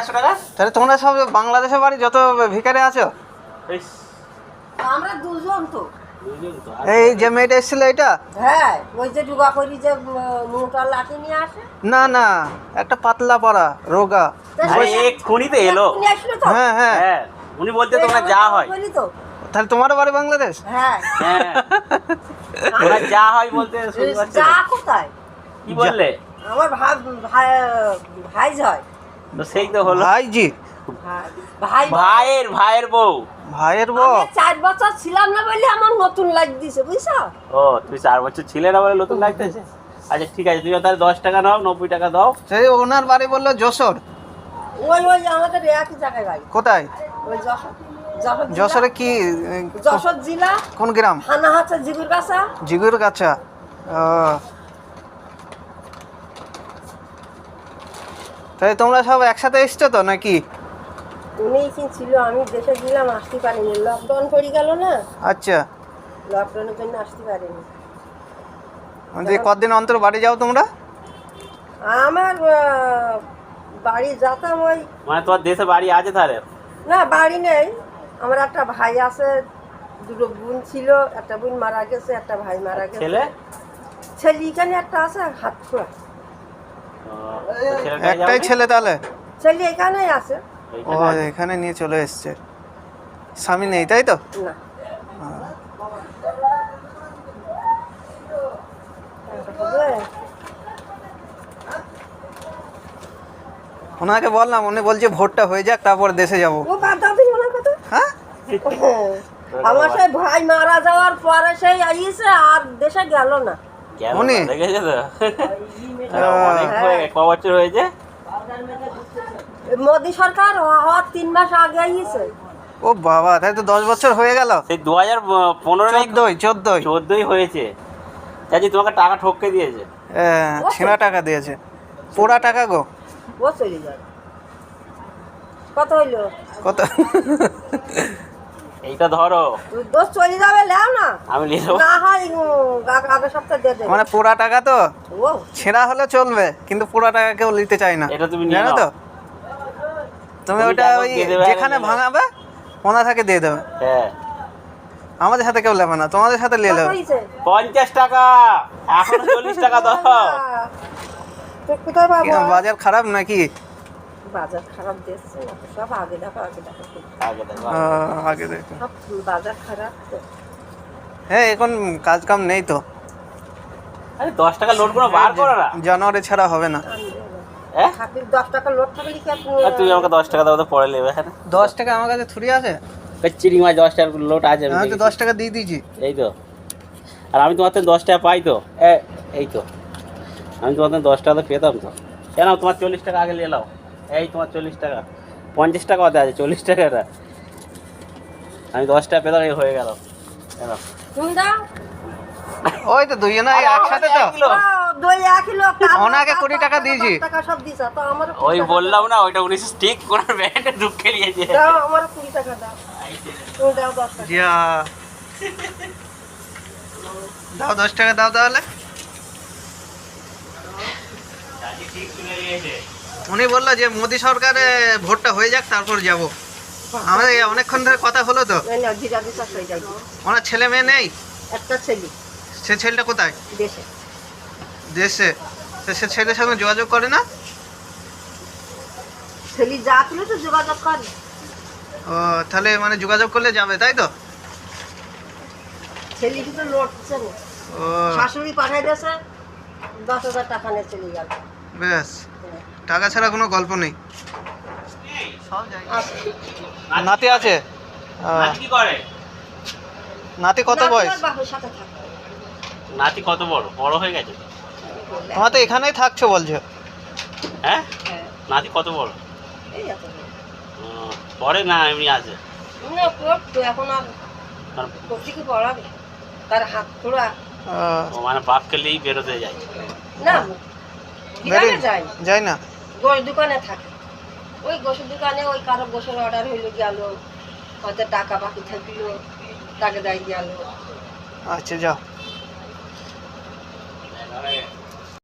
একশো টাকা? তাহলে তোমরা সব বাংলাদেশের বাড়ি যত ভিখারি আছো? আমরা দুজন তো। এই যে মেয়েটা এসেছিল এটা হ্যাঁ ওই যে ডুগা করি যে মোটা লাঠি নিয়ে আসে? না না একটা পাতলা পড়া রোগা। আরে তো এলো। হ্যাঁ হ্যাঁ। হ্যাঁ উনি বলতে তোমরা যা হয়। তাহলে তোমারও বাড়ি বাংলাদেশ? হ্যাঁ। হ্যাঁ। যা হয় বলতে যা কোথায়? কি বললে? আমার ভাই ভাই ভাই হয়। সেই তো হলো। ভাইজি। ভাই ভাই ভাইয়ের ভাইয়ের বউ। ভাইয়ের বউ? আমি চার বছর ছিলাম না বলে আমার নতুন লাইট দিছে বুঝছ? ও তুই চার বছর ছিলে না বলে নতুন লাগতেছে আচ্ছা ঠিক আছে তুমি তাহলে দশ টাকা নাও নব্বই টাকা দাও। সেই ওনার বাড়ি বলল যশোর। ওই ওই আমাদের একই জায়গায় বাড়ি। কোথায়? ওই যশোর যশোর যশোরে কি যশোর জেলা। কোন গ্রাম? থানা হচ্ছে জিগুর কাছা জিগুর কাছা তাই তোমরা সব একসাথে এসছো তো নাকি? কি ছিল আমি দেশে গেলাম আসতে পারিনি। লকডাউন পড়ে গেল না? আচ্ছা। লকডাউনের জন্য আসতে পারিনি। যে কদিন অন্তর বাড়ি যাও তোমরা? আমার বাড়ি যেতাম ওই মানে তোমার দেশে বাড়ি আছে তাহলে? না বাড়ি নেই। আমার একটা ভাই আছে দুটো বোন ছিল একটা বোন মারা গেছে একটা ভাই মারা গেছে। ছেলে? ছেলে এখানে একটা আছে হাত ছেলেটাই একটাই ছেলে তাহলে? ছেলে এখানেই আছে। ও এখানে নিয়ে চলে এসছে। স্বামী নেই তাই তো? না। ওনাকে বললাম উনি বলছে ভোটটা হয়ে যাক তারপর দেশে যাব। কথা। হ্যাঁ? আমার সেই ভাই মারা যাওয়ার পরে সেই আইছে আর দেশে গেল না। উনি? দেখেছ তো। আহ, অনেক ক বছর হয়েছে? মোদি সরকার হওয়ার তিন মাস আগে ও বাবা তাই তো দশ বছর হয়ে গেল। সেই দু হাজার পনেরো চোদ্দই চোদ্দই চোদ্দই। হয়েছে। চাচি তোমাকে টাকা ঠককে দিয়েছে। ছেঁড়া টাকা দিয়েছে। পোড়া টাকা গো। ও চলে যাবে কত হইল? কত? এইটা ধরো। দোষ চলে যাবে লেও না। আমি নিয়ে না হয় আগ- সপ্তাহে দিয়ে দেবে। মানে পোড়া টাকা তো? ছেঁড়া হলে চলবে কিন্তু পোড়া টাকা কেউ নিতে চায় না। এটা তুমি জানো তো? তুমি টাকা ওই যেখানে ভাঙাবে ওনা থেকে দিয়ে দেবে। হ্যাঁ। আমাদের সাথে কেউ নেবে না তোমাদের সাথে নিয়ে নেবে। পঞ্চাশ টাকা। এখন চল্লিশ টাকা দাও। বাজার খারাপ নাকি? বাজার খারাপ দেখছে না তো সব আগে দেখো আগে দেখো। আগে দেখো। সব বাজার খারাপ তো। হ্যাঁ এখন কাজ কাম নেই তো। আরে দশ টাকা লোড করে বার করো না। জানুয়ারি ছাড়া হবে না। হ্যাঁ? দশ টাকা লোড থাকলে কি আর তুমি আমাকে দশ টাকা দাও তো পরে নেবে। হ্যাঁ। দশ টাকা আমার কাছে থুরি আছে? চিড়ি মাছ দশ টাকার আছে আমি আমি তো দশ টাকা দিয়ে দিয়েছি। এই তো। আর আমি তোমার থেকে দশ টাকা পাই তো। এই তো। আমি তোমার থেকে দশ টাকা তো পেতাম তো। কেন? তোমার চল্লিশ টাকা আগে নিয়ে নাও। এই তোমার চল্লিশ টাকা। পঞ্চাশ টাকা অত আছে চল্লিশ টাকাটা আমি দশ টাকা পেতাম এই হয়ে গেল। ওই তো একসাথে তো। দই এক কিলো। কালো, ওনাকে কুড়ি টাকা দিয়েছি। টাকা সব দিছা তো আমার ওই বললাম না ওইটা উনিশশো স্টিক করে ব্যান্ডে ঢুকে নিয়েছে। আমার কুড়ি টাকা দাও। দাও দশ টাকা। দাও দশ টাকা দাও তাহলে। উনি বলল যে মোদি সরকারে ভোটটা হয়ে যাক তারপর যাব। আমাদের অনেকক্ষণ ধরে কথা হলো তো। ওনার ছেলে মেয়ে নেই? একটা ছেলে। সে ছেলেটা কোথায়? দেশে। দেশে। সে ছেলের সঙ্গে যোগাযোগ করে না? ছেলে যা তো যোগাযোগ করে। ও তাহলে মানে যোগাযোগ করলে যাবে তাই তো? ছেলে কিন্তু লড়ছে ও। শাশুড়ি পাঠাই দিয়েছে। দশ হাজার টাকা নিয়ে চলে গেল। বেশ টাকা ছাড়া কোনো গল্প নেই। নাতি আছে? নাতি কত বয়স? নাতি কত বড়? বড় হয়ে গেছে? তোমার তো এখানেই থাকছো বলছো। হ্যাঁ? হ্যাঁ, নাতি কত বড়? এই এত বড়। পরে না এমনি আছে? এখন আর পড়াবে? তার হাত খোড়া মানে বাপকে নিয়েই বেরোতে যায়। না গ্রামে বেরিয়ে- যাই যাই না? গোশ দোকানে থাকে। ওই গোশের দোকানে ওই কারও গোশের অর্ডার হইল গেল হয়তো টাকা বাকি থাকল তাকে দেয় গেল। আচ্ছা যাও।